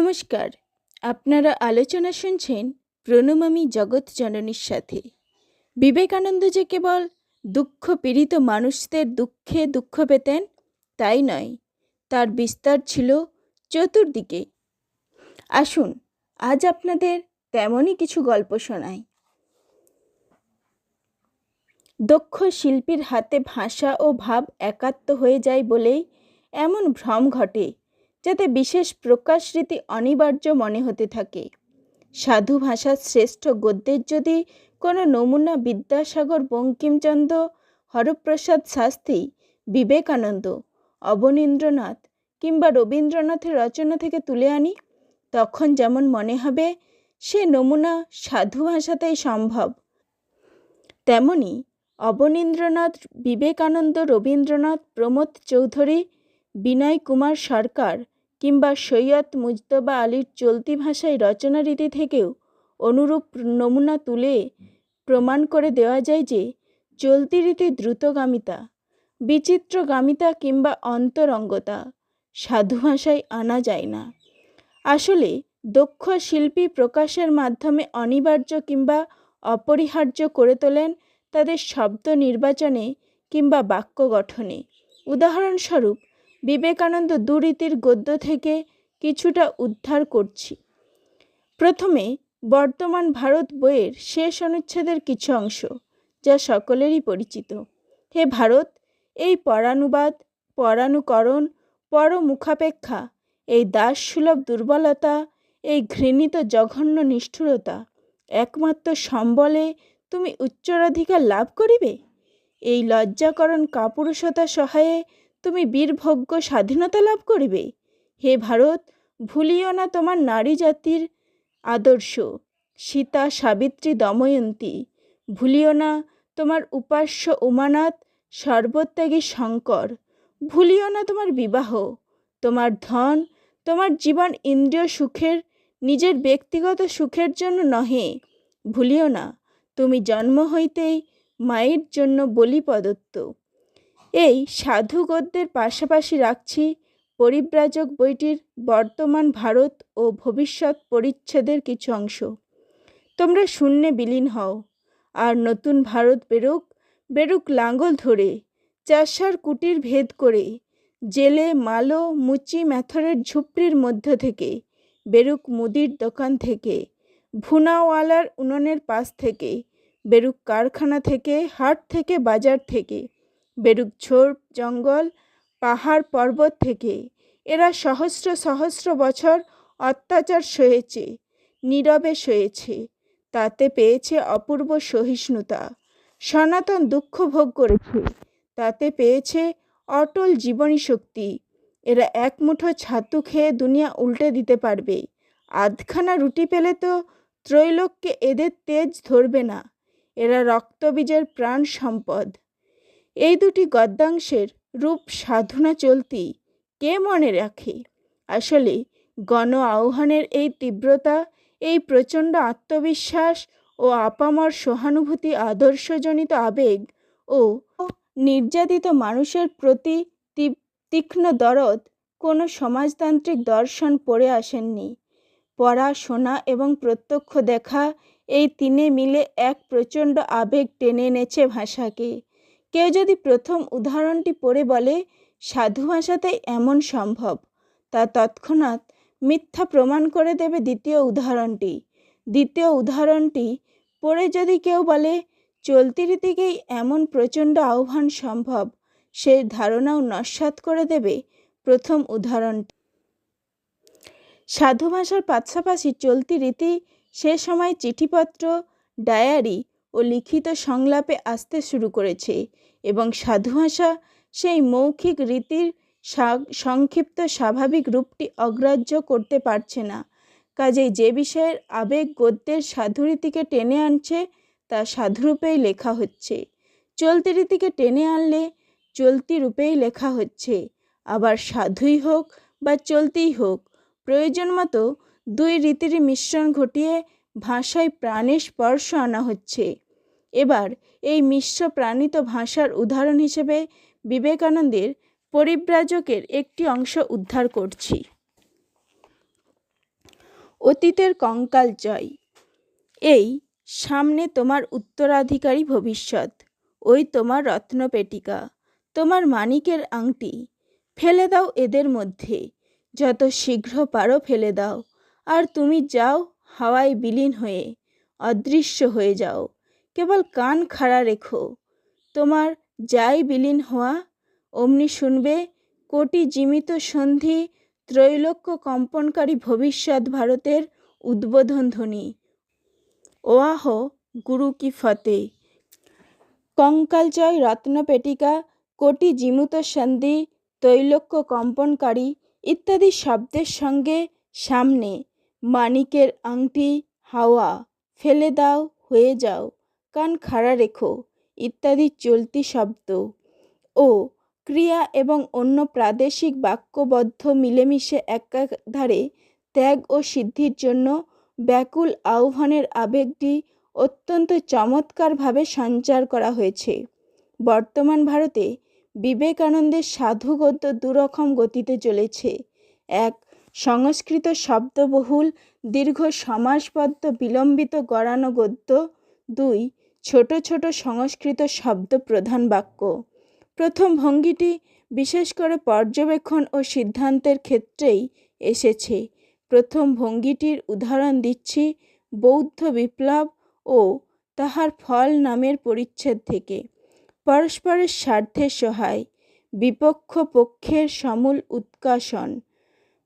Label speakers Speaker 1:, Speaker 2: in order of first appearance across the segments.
Speaker 1: নমস্কার। আপনারা আলোচনা শুনছেন প্রণমামী জগৎ জননীর সাথে। বিবেকানন্দ যে কেবল দুঃখ পীড়িত মানুষদের দুঃখে দুঃখ পেতেন, তাই নয়, তার বিস্তার ছিল চতুর্দিকে। আসুন, আজ আপনাদের তেমনই কিছু গল্প শোনাই। দক্ষ শিল্পীর হাতে ভাষা ও ভাব একাত্ম হয়ে যায় বলেই এমন ভ্রম ঘটে। যাতে বিশেষ প্রকাশ রীতি অনিবার্য মনে হতে থাকে। সাধু ভাষার শ্রেষ্ঠ গদ্যের যদি কোনো নমুনা বিদ্যাসাগর বঙ্কিমচন্দ্র হরপ্রসাদ শাস্ত্রী, বিবেকানন্দ, অবনীন্দ্রনাথ কিংবা রবীন্দ্রনাথের রচনা থেকে তুলে আনি, তখন যেমন মনে হবে, সে নমুনা সাধু ভাষাতেই সম্ভব। তেমনি অবনীন্দ্রনাথ, বিবেকানন্দ, রবীন্দ্রনাথ, প্রমোদ চৌধুরী, বিনয় কুমার সরকার কিংবা সৈয়দ মুজতবা আলীর চলতি ভাষায় রচনা রীতি থেকেও অনুরূপ নমুনা তুলে প্রমাণ করে দেওয়া যায় যে চলতি রীতি দ্রুতগামিতা, বিচিত্রগামিতা কিংবা অন্তরঙ্গতা সাধু ভাষায় আনা যায় না। আসলে দক্ষ শিল্পী প্রকাশের মাধ্যমে অনিবার্য কিংবা অপরিহার্য করে তোলেন তাদের শব্দ নির্বাচনে কিংবা বাক্য গঠনে। উদাহরণস্বরূপ বিবেকানন্দ দুরীতির গদ্য থেকে কিছুটা উদ্ধার করছি। প্রথমে, বর্তমান ভারত বইয়ের শেষ অনুচ্ছেদের কিছু অংশ, যা সকলেরই পরিচিত। হে ভারত, এই পরানুবাদ, পরানুকরণ, পরমুখাপেক্ষা, এই দাসসুলভ দুর্বলতা, এই ঘৃণিত জঘন্য নিষ্ঠুরতা, একমাত্র সম্বলে তুমি উচ্চরাধিকার লাভ করিবে? এই লজ্জাকরণ কাপুরুষতা সহায়ে তুমি বীরভোগ্য স্বাধীনতা লাভ করিবে? হে ভারত, ভুলিও না তোমার নারী জাতির আদর্শ। সীতা, সাবিত্রী, দময়ন্তী, ভুলিও না তোমার উপাস্য উমানাথ, সর্বত্যাগী শঙ্কর। ভুলিও না তোমার বিবাহ। তোমার ধন, তোমার জীবন ইন্দ্রিয় সুখের, নিজের ব্যক্তিগত সুখের জন্য নহে। ভুলিও না, তুমি জন্ম হইতেই মায়ের জন্য বলি প্রদত্ত এই সাধু গদ্যের পাশাপাশি রাখছি পরিব্রাজক বইটির বর্তমান ভারত ও ভবিষ্যৎ পরিচ্ছেদের কিছু অংশ। তোমরা শূন্যে বিলীন হও। আর নতুন ভারত বেরুক বেরুক লাঙ্গল ধরে, চাষার কুটির ভেদ করে, জেলে মালো মুচি ম্যাথরের ঝুপড়ির মধ্য থেকে, বেরুক মুদির দোকান থেকে, ভুনাওয়ালার উনুনের পাশ থেকে, বেরুক কারখানা থেকে, হাট থেকে, বাজার থেকে বেরুক ঝোড় জঙ্গল, পাহাড় পর্বত থেকে। এরা সহস্র সহস্র বছর অত্যাচার সয়েছে, নীরবে সয়েছে। তাতে পেয়েছে অপূর্ব সহিষ্ণুতা। সনাতন দুঃখ ভোগ করেছে। তাতে পেয়েছে অটল জীবনী শক্তি। এরা এক মুঠো ছাতু খেয়ে দুনিয়া উল্টে দিতে পারবে। আধখানা রুটি পেলে তো ত্রৈলোককে এদের তেজ ধরবে না। এরা রক্তবীজের প্রাণ সম্পদ এই দুটি গদ্যাংশের রূপ সাধনা চলতি কে মনে রাখে? আসলে গণ আহ্বানের এই তীব্রতা, এই প্রচণ্ড আত্মবিশ্বাস ও আপামর সহানুভূতি আদর্শজনিত আবেগ ও নির্যাতিত মানুষের প্রতি তীক্ষ্ণ দরদ কোনো সমাজতান্ত্রিক দর্শন পড়ে আসেননি। পড়া, শোনা এবং প্রত্যক্ষ দেখা এই তিনে মিলে এক প্রচণ্ড আবেগ টেনে এনেছে ভাষাকে। কেউ যদি প্রথম উদাহরণটি পড়ে বলে, সাধু ভাষাতেই এমন সম্ভব তা তৎক্ষণাৎ মিথ্যা প্রমাণ করে দেবে দ্বিতীয় উদাহরণটি। দ্বিতীয় উদাহরণটি পড়ে যদি কেউ বলে চলতি রীতিকেই এমন প্রচণ্ড আহ্বান সম্ভব সে ধারণাও নস্বাত করে দেবে প্রথম উদাহরণটি। সাধু ভাষার পাশাপাশি চলতি রীতি, সে সময় চিঠিপত্র, ডায়ারি ও লিখিত সংলাপে আসতে শুরু করেছে এবং সাধু ভাষা সেই মৌখিক রীতির সংক্ষিপ্ত স্বাভাবিক রূপটি অগ্রাহ্য করতে পারছে না। কাজেই যে বিষয়ের আবেগ গদ্যের সাধুরীতিকে টেনে আনছে, তা সাধুরূপেই লেখা হচ্ছে। চলতি রীতিকে টেনে আনলে চলতি রূপেই লেখা হচ্ছে। আবার সাধুই হোক বা চলতিই হোক, প্রয়োজন মতো দুই রীতির মিশ্রণ ঘটিয়ে ভাষায় প্রাণের স্পর্শ আনা হচ্ছে। এবার এই মিশ্র প্রাণিত ভাষার উদাহরণ হিসেবে বিবেকানন্দের পরিব্রাজকের একটি অংশ উদ্ধার করছি। অতীতের কঙ্কাল জয়। এই, সামনে তোমার উত্তরাধিকারী ভবিষ্যৎ। ওই তোমার রত্নপেটিকা। তোমার মানিকের আংটি। ফেলে দাও এদের মধ্যে। যত শীঘ্র পারো ফেলে দাও। আর তুমি যাও হাওয়ায় বিলীন হয়ে অদৃশ্য হয়ে যাও। কেবল কান খাড়া রেখো। তোমার যাই বিলীন হওয়া, অমনি শুনবে কোটি জীমিত সন্ধি ত্রৈলোক্য কম্পনকারী ভবিষ্যৎ ভারতের উদ্বোধন ধ্বনি। ওয়াহ, গুরু কি ফতে কঙ্কালজয় রত্নপেটিকা কোটি জিমুত সন্ধি তৈলক্য কম্পনকারী ইত্যাদি শব্দের সঙ্গে সামনে মানিকের আংটি হাওয়া, ফেলে দাও, হয়ে যাও, কান খাড়া রেখো, ইত্যাদি চলতি শব্দ। ও, ক্রিয়া এবং অন্য প্রাদেশিক বাক্যবদ্ধ মিলেমিশে একাধারে ত্যাগ ও সিদ্ধির জন্য ব্যাকুল আহ্বানের আবেগটি অত্যন্ত চমৎকারভাবে সঞ্চার করা হয়েছে। বর্তমান ভারতে বিবেকানন্দের সাধুগদ্য দুরকম গতিতে চলেছে। এক সংস্কৃত শব্দবহুল, দীর্ঘ সমাসবদ্ধ বিলম্বিত গড়ানো গদ্য। দুই, ছোট ছোট সংস্কৃত শব্দ প্রধান বাক্য। প্রথম ভঙ্গিটি বিশেষ করে পর্যবেক্ষণ ও সিদ্ধান্তের ক্ষেত্রেই এসেছে। প্রথম ভঙ্গিটির উদাহরণ দিচ্ছি বৌদ্ধ বিপ্লব ও তাহার ফল নামের পরিচ্ছেদ থেকে। পরস্পরের স্বার্থের সহায়, বিপক্ষ পক্ষের সমূল উৎকাশন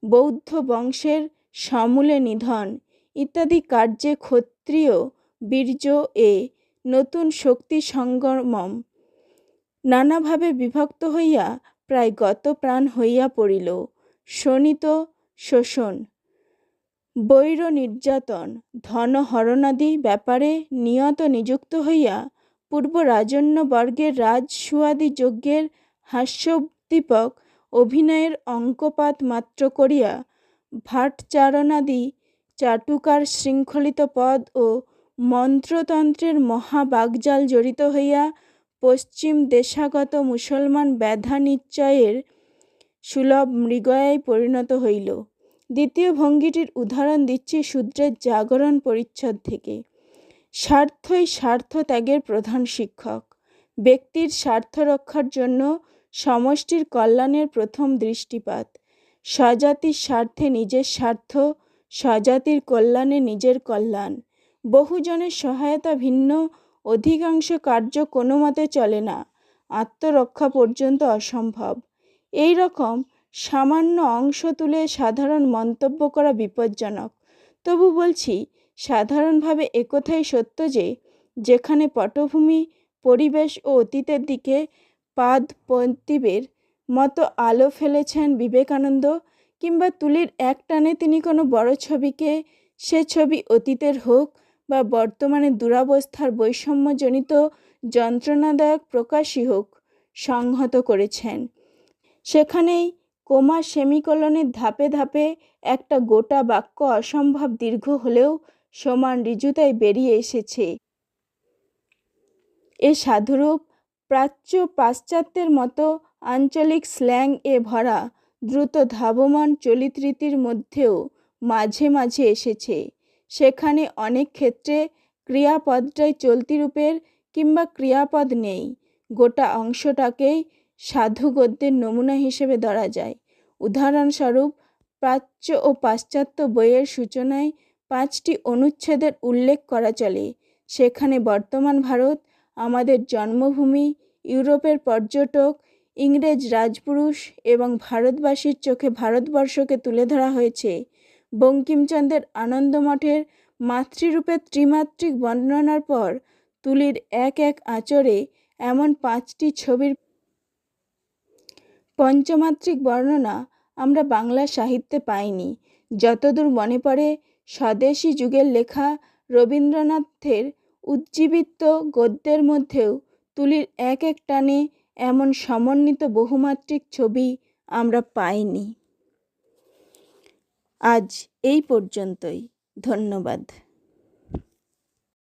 Speaker 1: বৌদ্ধ বংশের সমূলে নিধন। ইত্যাদি কার্যে ক্ষত্রিয় বীর্য এ নতুন শক্তি সঙ্গমম। নানাভাবে বিভক্ত হইয়া প্রায় গত প্রাণ হইয়া পড়িল। শোণিত শোষণ, বৈর নির্যাতন ধনহরণাদি ব্যাপারে নিয়ত নিযুক্ত হইয়া পূর্ব রাজন্যবর্গের রাজসুয়াদি যজ্ঞের হাস্যোদ্দীপক অভিনয়ের অঙ্কপাত মাত্র করিয়া ভাটচারণাদি চাটুকার শৃঙ্খলিত পদ ও মন্ত্রতন্ত্রের মহাবাগজাল জড়িত হইয়া পশ্চিম দেশাগত মুসলমান ব্যাধা নিশ্চয়ের সুলভ মৃগয়ায় পরিণত হইল। দ্বিতীয় ভঙ্গিটির উদাহরণ দিচ্ছি শূদ্রের জাগরণ পরিচ্ছদ থেকে। স্বার্থই স্বার্থ ত্যাগের প্রধান শিক্ষক। ব্যক্তির স্বার্থ রক্ষার জন্য সমষ্টির কল্যাণের প্রথম দৃষ্টিপাত। স্বজাতির স্বার্থে নিজের স্বার্থ, স্বজাতির কল্যাণে নিজের কল্যাণ। বহুজনের সহায়তা ভিন্ন, অধিকাংশ কার্য কোনো মতে চলে না। আত্মরক্ষা পর্যন্ত অসম্ভব। এই রকম সামান্য অংশ তুলে সাধারণ মন্তব্য করা বিপজ্জনক। তবু বলছি, সাধারণভাবে একথাই সত্য যে, যেখানে পটভূমি, পরিবেশ ও অতীতের দিকে পাদ পন্তিবের মতো আলো ফেলেছেন বিবেকানন্দ কিংবা তুলির এক টানে তিনি কোনো বড় ছবিকে, সে ছবি অতীতের হোক বা বর্তমানে দুরাবস্থার বৈষম্যজনিত যন্ত্রণাদায়ক প্রকাশই হোক, সংহত করেছেন। সেখানেই কোমা সেমিকলনের ধাপে ধাপে একটা গোটা বাক্য অসম্ভব দীর্ঘ হলেও সমান ঋজুতায় বেরিয়ে এসেছে। এ সাধুরূপ প্রাচ্য পাশ্চাত্যের মতো আঞ্চলিক স্ল্যাং এ ভরা দ্রুত ধাবমান চলিত রীতির মধ্যেও মাঝে মাঝে এসেছে। সেখানে অনেক ক্ষেত্রে ক্রিয়াপদটাই চলতি রূপের কিংবা ক্রিয়াপদ নেই। গোটা অংশটাকেই সাধু গদ্যের নমুনা হিসেবে ধরা যায়। উদাহরণস্বরূপ, প্রাচ্য ও পাশ্চাত্য বইয়ের সূচনায় পাঁচটি অনুচ্ছেদের উল্লেখ করা চলে। সেখানে বর্তমান ভারত, আমাদের জন্মভূমি ইউরোপের পর্যটক, ইংরেজ রাজপুরুষ এবং ভারতবাসীর চোখে ভারতবর্ষকে তুলে ধরা হয়েছে। বঙ্কিমচন্দ্রের আনন্দমঠের মাতৃরূপে ত্রিমাত্রিক বর্ণনার পর তুলির এক এক আঁচড়ে এমন পাঁচটি ছবির পঞ্চমাত্রিক বর্ণনা আমরা বাংলা সাহিত্যে পাইনি। যতদূর মনে পড়ে, স্বদেশী যুগের লেখা রবীন্দ্রনাথের উজ্জীবিত গদ্যের মধ্যেও তুলির এক এক টানে এমন সমন্বিত বহুমাত্রিক ছবি আমরা পাইনি। আজ এই পর্যন্তই। ধন্যবাদ।